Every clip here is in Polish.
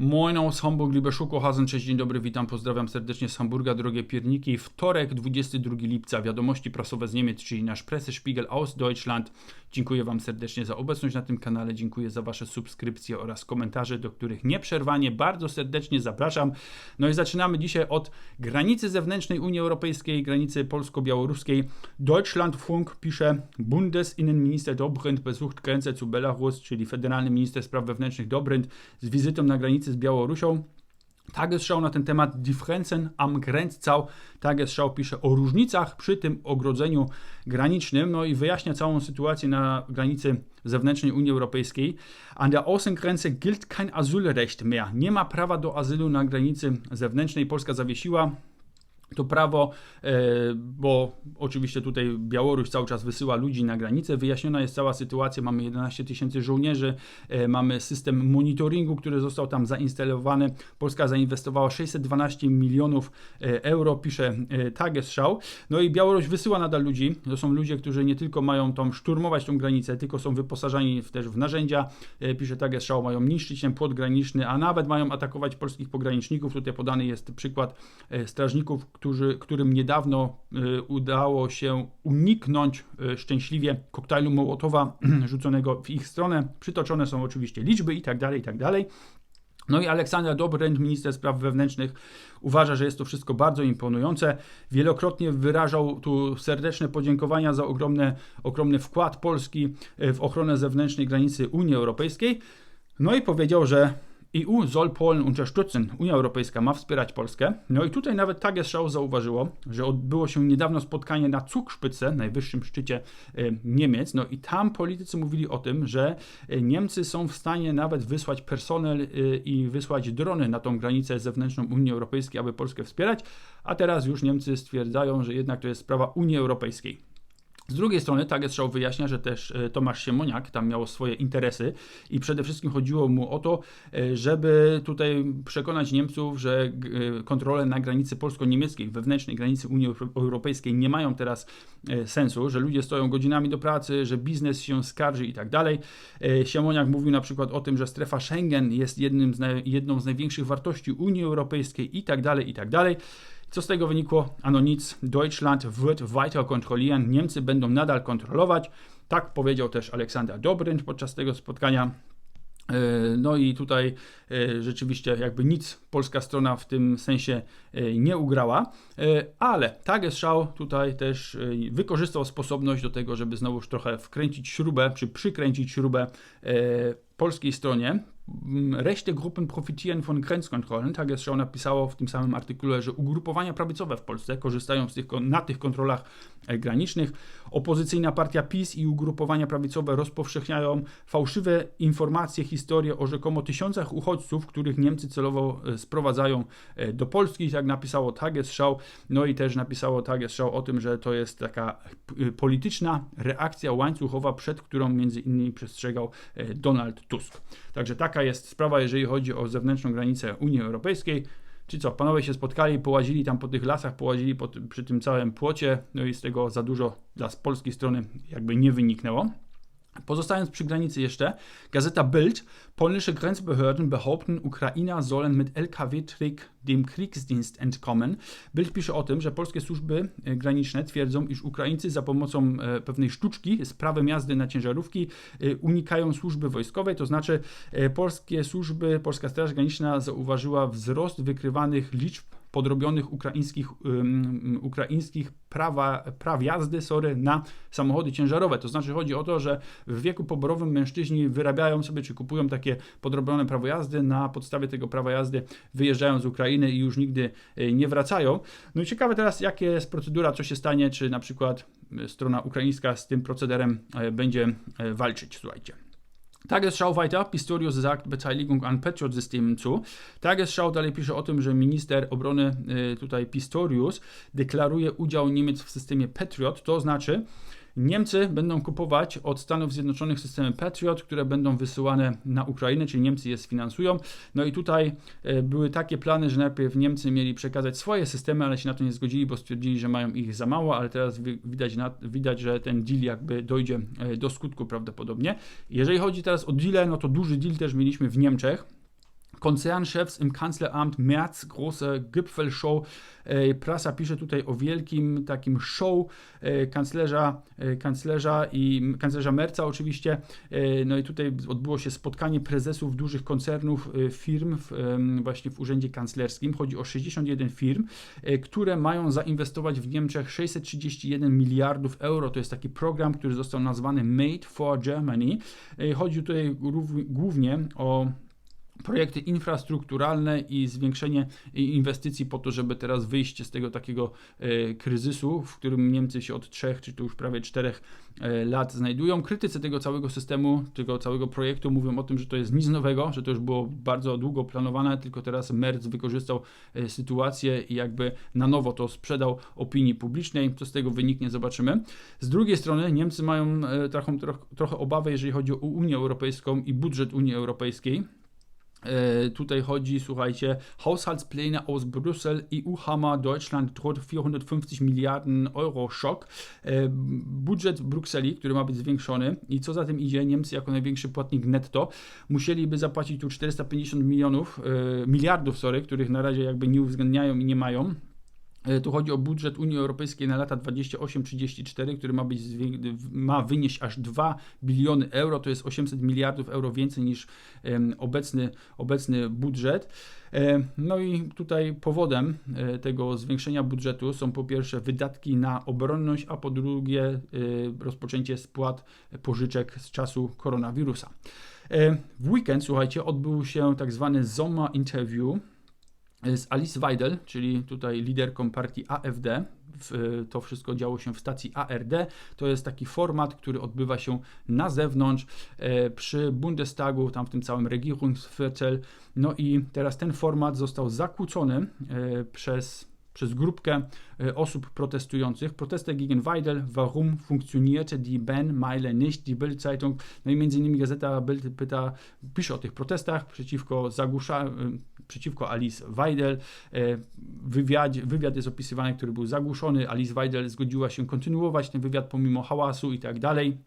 Moin aus Hamburg, liebe Schokohasen, cześć, dzień dobry, witam, pozdrawiam serdecznie z Hamburga, drogie pierniki. Wtorek, 22 lipca, wiadomości prasowe z Niemiec, czyli nasz Pressespiegel aus Deutschland. Dziękuję Wam serdecznie za obecność na tym kanale, dziękuję za Wasze subskrypcje oraz komentarze, do których nieprzerwanie bardzo serdecznie zapraszam. No i zaczynamy dzisiaj od granicy zewnętrznej Unii Europejskiej, granicy polsko-białoruskiej. Deutschlandfunk pisze, Bundesinnenminister Dobrindt besucht Grenze zu Belarus, czyli federalny minister spraw wewnętrznych Dobrindt z wizytą na granicy z Białorusią. Tagesschau na ten temat Differenzen am Grenzzau. Tagesschau pisze o różnicach przy tym ogrodzeniu granicznym, no i wyjaśnia całą sytuację na granicy zewnętrznej Unii Europejskiej. An der Außengrenze gilt kein Asylrecht mehr. Nie ma prawa do azylu na granicy zewnętrznej. Polska zawiesiła to prawo, e, bo oczywiście tutaj Białoruś cały czas wysyła ludzi na granicę. Wyjaśniona jest cała sytuacja. Mamy 11 tysięcy żołnierzy, e, mamy system monitoringu, który został tam zainstalowany. Polska zainwestowała 612 milionów e, euro, pisze Tagesschau. No i Białoruś wysyła nadal ludzi. To są ludzie, którzy nie tylko mają tam szturmować tą granicę, tylko są wyposażeni też w narzędzia, pisze Tagesschau, mają niszczyć ten płot graniczny, a nawet mają atakować polskich pograniczników. Tutaj podany jest przykład strażników, którzy, którym niedawno y, udało się uniknąć y, szczęśliwie koktajlu Mołotowa rzuconego w ich stronę. Przytoczone są oczywiście liczby i tak dalej, i tak dalej. No i Aleksandra Dobręt, minister spraw wewnętrznych, uważa, że jest to wszystko bardzo imponujące. Wielokrotnie wyrażał tu serdeczne podziękowania za ogromny, ogromny wkład Polski y, w ochronę zewnętrznej granicy Unii Europejskiej. No i powiedział, że EU soll Polen unterstützen. Unia Europejska ma wspierać Polskę. No i tutaj nawet Tagesschau zauważyło, że odbyło się niedawno spotkanie na Zugspitze, najwyższym szczycie e, Niemiec. No i tam politycy mówili o tym, że e, Niemcy są w stanie nawet wysłać personel e, i wysłać drony na tą granicę zewnętrzną Unii Europejskiej, aby Polskę wspierać. A teraz już Niemcy stwierdzają, że jednak to jest sprawa Unii Europejskiej. Z drugiej strony Tagesschau wyjaśnia, że też e, Tomasz Siemoniak tam miał swoje interesy i przede wszystkim chodziło mu o to, e, żeby tutaj przekonać Niemców, że e, kontrole na granicy polsko-niemieckiej, wewnętrznej granicy Unii Europejskiej nie mają teraz sensu, że ludzie stoją godzinami do pracy, że biznes się skarży i tak dalej. Siemoniak mówił na przykład o tym, że strefa Schengen jest jednym z jedną z największych wartości Unii Europejskiej i tak dalej, i tak dalej. Co z tego wynikło? Ano nic. Deutschland wird weiter kontrollieren. Niemcy będą nadal kontrolować. Tak powiedział też Aleksander Dobrynch podczas tego spotkania. E, no i tutaj e, rzeczywiście jakby nic polska strona w tym sensie e, nie ugrała, ale Tagesschau tutaj też wykorzystał sposobność do tego, żeby znowuż trochę wkręcić śrubę, czy przykręcić śrubę polskiej stronie. Rechte Gruppen profitieren von Grenzkontrollen. Tagesschau napisało w tym samym artykule, że ugrupowania prawicowe w Polsce korzystają tych, na tych kontrolach e, granicznych. Opozycyjna partia PiS i ugrupowania prawicowe rozpowszechniają fałszywe informacje, historie o rzekomo tysiącach uchodźców, których Niemcy celowo e, sprowadzają e, do Polski, jak napisało Tagesschau. No i też napisało Tagesschau o tym, że to jest taka polityczna reakcja łańcuchowa, przed którą między innymi przestrzegał Donald Tusk. Także taka jest sprawa, jeżeli chodzi o zewnętrzną granicę Unii Europejskiej. Czy co, panowie się spotkali, połazili tam po tych lasach, połazili po, przy tym całym płocie, no i z tego za dużo dla polskiej strony jakby nie wyniknęło. Pozostając przy granicy jeszcze, Gazeta Bild, polnische Grenzbehörden behaupten, Ukrainer sollen mit LKW-Trick dem Kriegsdienst entkommen. Bild pisze o tym, że polskie służby e, graniczne twierdzą, iż Ukraińcy za pomocą e, pewnej sztuczki z prawem jazdy na ciężarówki e, unikają służby wojskowej, to znaczy polskie służby, Polska Straż Graniczna zauważyła wzrost wykrywanych liczb podrobionych ukraińskich, um, ukraińskich prawa, praw jazdy sorry, na samochody ciężarowe. To znaczy chodzi o to, że w wieku poborowym mężczyźni wyrabiają sobie czy kupują takie podrobione prawo jazdy, na podstawie tego prawa jazdy wyjeżdżają z Ukrainy i już nigdy e, nie wracają. No i ciekawe teraz, jaka jest procedura, co się stanie, czy na przykład strona ukraińska z tym procederem e, będzie walczyć. Słuchajcie. Tagesschau weiter, Pistorius sagt Beteiligung an Patriot-Systemen zu. Tagesschau dalej pisze o tym, że minister obrony y, tutaj Pistorius deklaruje udział Niemiec w systemie Patriot, to znaczy Niemcy będą kupować od Stanów Zjednoczonych systemy Patriot, które będą wysyłane na Ukrainę, czyli Niemcy je sfinansują. No i tutaj e, były takie plany, że najpierw Niemcy mieli przekazać swoje systemy, ale się na to nie zgodzili, bo stwierdzili, że mają ich za mało, ale teraz widać, widać że ten deal jakby dojdzie e, do skutku prawdopodobnie. Jeżeli chodzi teraz o deal, no to duży deal też mieliśmy w Niemczech Konzernchefs im Kanzleramt, März, große Gipfelshow. Prasa pisze tutaj o wielkim takim show kanclerza, kanclerza i kanclerza Merca oczywiście. No i tutaj odbyło się spotkanie prezesów dużych koncernów, firm w, właśnie w urzędzie kanclerskim. Chodzi o 61 firm, które mają zainwestować w Niemczech 631 miliardów euro. To jest taki program, który został nazwany Made for Germany. Chodzi tutaj głównie o projekty infrastrukturalne i zwiększenie inwestycji po to, żeby teraz wyjść z tego takiego e, kryzysu, w którym Niemcy się od trzech, czy tu już prawie czterech e, lat znajdują. Krytycy tego całego systemu, tego całego projektu mówią o tym, że to jest nic nowego, że to już było bardzo długo planowane, tylko teraz Merz wykorzystał e, sytuację i jakby na nowo to sprzedał opinii publicznej. Co z tego wyniknie, zobaczymy. Z drugiej strony Niemcy mają trochę, trochę obawy, jeżeli chodzi o Unię Europejską i budżet Unii Europejskiej. E, tutaj chodzi, słuchajcie, Haushaltspläne aus Brüssel, EU-Hammer, Deutschland droht 450 Milliarden Euro Schock. E, budżet Brukseli, który ma być zwiększony i co za tym idzie, Niemcy jako największy płatnik netto musieliby zapłacić tu 450 milionów, e, miliardów, sorry, których na razie jakby nie uwzględniają i nie mają. E, tu chodzi o budżet Unii Europejskiej na lata 28-34, który ma, być, ma wynieść aż 2 biliony euro, to jest 800 miliardów euro więcej niż obecny, obecny budżet. E, no i tutaj powodem e, tego zwiększenia budżetu są po pierwsze wydatki na obronność, a po drugie rozpoczęcie spłat pożyczek z czasu koronawirusa. W weekend, słuchajcie, odbył się tak zwany Sommer Interview z Alice Weidel, czyli tutaj liderką partii AfD. To wszystko działo się w stacji ARD. To jest taki format, który odbywa się na zewnątrz e, przy Bundestagu, tam w tym całym Regierungsviertel. No i teraz ten format został zakłócony przez przez grupkę e, osób protestujących. Proteste gegen Weidel, warum funktionierte die Ban-Meile nicht? Die Bild-Zeitung, no i między innymi gazeta Bild pyta, pisze o tych protestach przeciwko zagłusza, przeciwko Alice Weidel. E, wywiad, wywiad jest opisywany, który był zagłuszony. Alice Weidel zgodziła się kontynuować ten wywiad pomimo hałasu i tak dalej.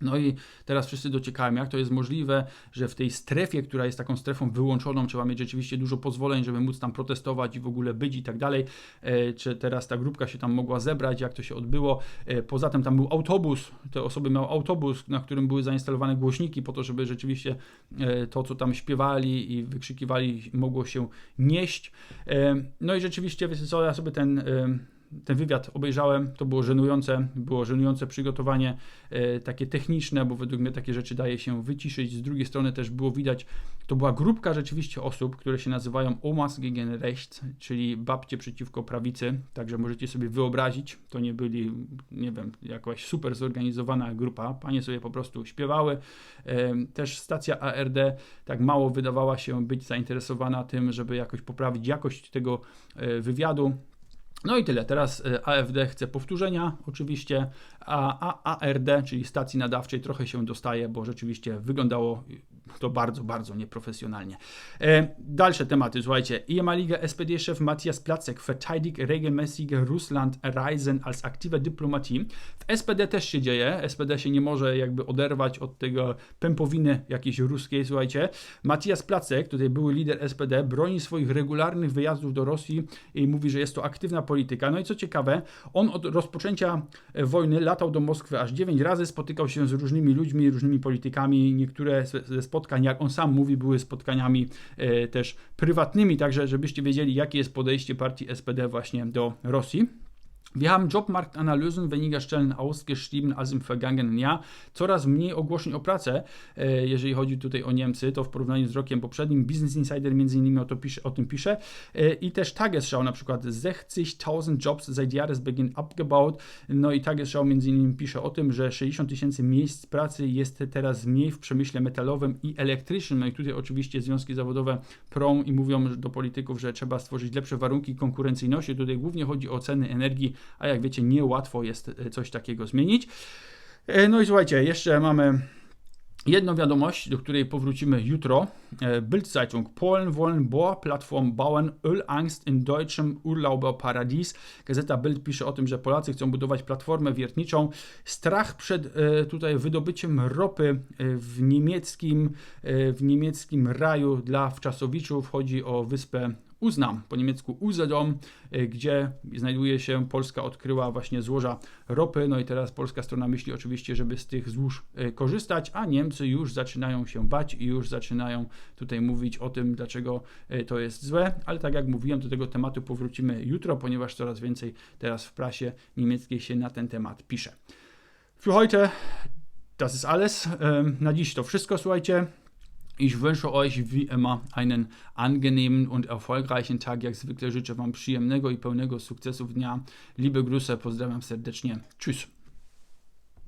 No i teraz wszyscy dociekają, jak to jest możliwe, że w tej strefie, która jest taką strefą wyłączoną, trzeba mieć rzeczywiście dużo pozwoleń, żeby móc tam protestować i w ogóle być i tak dalej. E, czy teraz ta grupka się tam mogła zebrać, jak to się odbyło. E, poza tym tam był autobus, te osoby miały autobus, na którym były zainstalowane głośniki po to, żeby rzeczywiście e, to, co tam śpiewali i wykrzykiwali, mogło się nieść. No i rzeczywiście, wiecie co, ja sobie ten ten wywiad obejrzałem, to było żenujące, było żenujące przygotowanie e, takie techniczne, bo według mnie takie rzeczy daje się wyciszyć. Z drugiej strony też było widać, to była grupka rzeczywiście osób, które się nazywają Omas gegen Rechts, czyli babcie przeciwko prawicy, także możecie sobie wyobrazić, to nie byli, nie wiem, jakaś super zorganizowana grupa, panie sobie po prostu śpiewały. E, też stacja ARD tak mało wydawała się być zainteresowana tym, żeby jakoś poprawić jakość tego e, wywiadu. No i tyle. Teraz y, AFD chce powtórzenia, oczywiście, a ARD, czyli stacji nadawczej, trochę się dostaje, bo rzeczywiście wyglądało to bardzo, bardzo nieprofesjonalnie. E, dalsze tematy, słuchajcie. Ehemaliger SPD-Chef Matthias Placek verteidigt regelmäßige Russland-Reisen als aktive Diplomatie. W SPD też się dzieje. SPD się nie może jakby oderwać od tego pępowiny jakiejś ruskiej, słuchajcie. Matthias Placek, tutaj były lider SPD, broni swoich regularnych wyjazdów do Rosji i mówi, że jest to aktywna polityka. No i co ciekawe, on od rozpoczęcia wojny latał do Moskwy aż 9 razy, spotykał się z różnymi ludźmi, różnymi politykami. Niektóre ze spotkań, jak on sam mówi, były spotkaniami e, też prywatnymi, także żebyście wiedzieli, jakie jest podejście partii SPD właśnie do Rosji. Wir haben Jobmarktanalysen weniger Stellen ausgeschrieben als im vergangenen Jahr. Coraz mniej ogłoszeń o pracę, e, jeżeli chodzi tutaj o Niemcy, to w porównaniu z rokiem poprzednim. Business Insider między innymi o, to pisze, o tym pisze. E, I też Tagesschau na przykład 60.000 Jobs seit Jahresbeginn abgebaut. No i Tagesschau między innymi pisze o tym, że 60 tysięcy miejsc pracy jest teraz mniej w przemyśle metalowym i elektrycznym. No i tutaj oczywiście związki zawodowe prą i mówią do polityków, że trzeba stworzyć lepsze warunki konkurencyjności. Tutaj głównie chodzi o ceny energii a jak wiecie, niełatwo jest e, coś takiego zmienić. E, no i słuchajcie, jeszcze mamy Jedna wiadomość, do której powrócimy jutro. E, Bildzeitung. Polen wollen Bohrplattform bauen. Ölangst in deutschem Urlauberparadies. Gazeta Bild pisze o tym, że Polacy chcą budować platformę wiertniczą. Strach przed tutaj wydobyciem ropy w niemieckim, w niemieckim raju dla wczasowiczów. Chodzi o wyspę Uznam, po niemiecku Usedom, y, gdzie znajduje się, Polska odkryła właśnie złoża ropy, no i teraz polska strona myśli oczywiście, żeby z tych złóż y, korzystać, a Niemcy już zaczynają się bać i już zaczynają tutaj mówić o tym, dlaczego y, to jest złe, ale tak jak mówiłem, do tego tematu powrócimy jutro, ponieważ coraz więcej teraz w prasie niemieckiej się na ten temat pisze. Für heute, das ist alles. Na dziś to wszystko, słuchajcie. Ich wünsche euch wie immer einen angenehmen und erfolgreichen Tag. Jak zwykle życzę Wam przyjemnego i pełnego sukcesów dnia. Liebe Grüße, pozdrawiam serdecznie. Tschüss.